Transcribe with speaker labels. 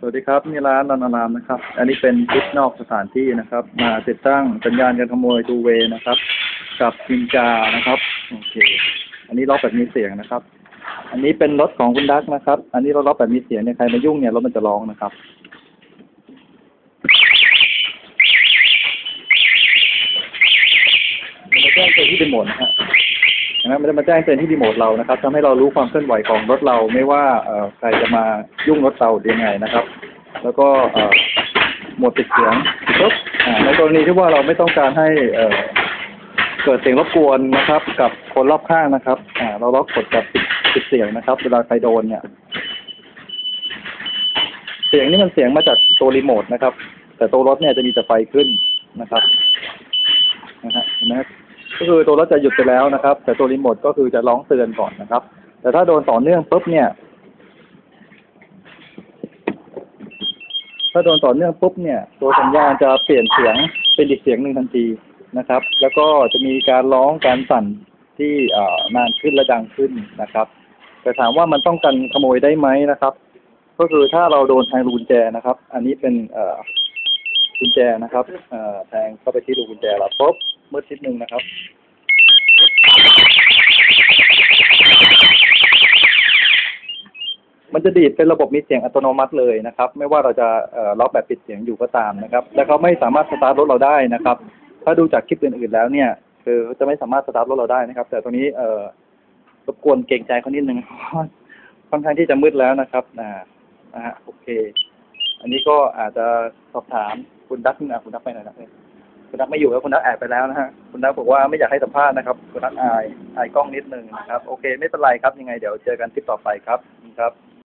Speaker 1: สวัสดีครับนี่ร้านนันอารามนะครับ อันนี้เป็นคลิปนอกสถานที่นะครับ มาติดตั้งสัญญาณการขโมยทูเวนะครับ กับนินจานะครับโอเค อันนี้ล็อกแบบมีเสียงนะครับ อันนี้เป็นรถของคุณดักนะครับ อันนี้เราล็อกแบบมีเสียงเนี่ยใครมายุ่งเนี่ยรถมันจะร้องนะครับมันจะแจ้งเตือนที่รีโมทนะฮะ นะครับมันจะมาแจ้งเตือนที่รีโมทเรานะครับทำให้เรารู้ความเคลื่อนไหวของรถเราไม่ว่าเอ่อใครจะมายุ่งรถเรายังไงนะครับ แล้วก็เอ่อหมดปิดเสียงปุ๊บในกรณีที่ว่าเราไม่ต้องการให้เอ่อเกิดเสียงรบกวนนะครับ กับคนรอบข้างนะครับอ่าเราล็อกกดกับปิดปิดเสียงนะครับ เวลาใครโดนเนี่ย เสียงนี่มันเสียงมาจากตัวรีโมทนะครับ แต่ตัวรถเนี่ยจะมีแต่ไฟขึ้นนะครับนะฮะเห็นไหมครับ ก็คือตัวรถจะหยุดไปแล้วนะครับ แต่ตัวรีโมทก็คือจะร้องเตือนก่อนนะครับ แต่ถ้าโดนต่อเนื่องปุ๊บเนี่ย ถ้าโดนต่อเนื่องปุ๊บเนี่ย ตัวสัญญาณจะเปลี่ยนเสียงเป็นอีกเสียงหนึ่งทันทีนะครับ แล้วก็จะมีการร้องการสั่นที่เอ่อนานขึ้นและดังขึ้นนะครับ แต่ถามว่ามันป้องกันขโมยได้ไหมนะครับ ก็คือถ้าเราโดนแทงรูกุญแจนะครับ อันนี้เป็นเอ่อกุญแจนะครับแทงเข้าไปที่รูกุญแจแล้วปุ๊บ มืดนิดนึงนะครับมันจะดีดเป็นระบบมีเสียงอัตโนมัติเลยนะครับ ไม่ว่าเราจะล็อกแบบปิดเสียงอยู่ก็ตามนะครับ และเขาไม่สามารถสตาร์ทรถเราได้นะครับ ถ้าดูจากคลิปอื่นๆแล้วเนี่ย คือจะไม่สามารถสตาร์ทรถเราได้นะครับ แต่ตรงนี้เอ่อรบกวนเกรงใจเขานิดนึงค่อนข้างที่จะมืดแล้วนะครับอ่านะฮะโอเค อันนี้ก็อาจจะสอบถามคุณดักนะคุณดักไปไหนนะเนี่ย คุณนักไม่อยู่แล้วคุณนักแอบไปแล้วนะฮะคุณนักบอกว่าไม่อยากให้สัมภาษณ์นะครับ คุณนักอายอายกล้องนิดนึงนะครับ โอเค ไม่เป็นไรครับยังไงเดี๋ยวเจอกันคลิปต่อไปครับครับ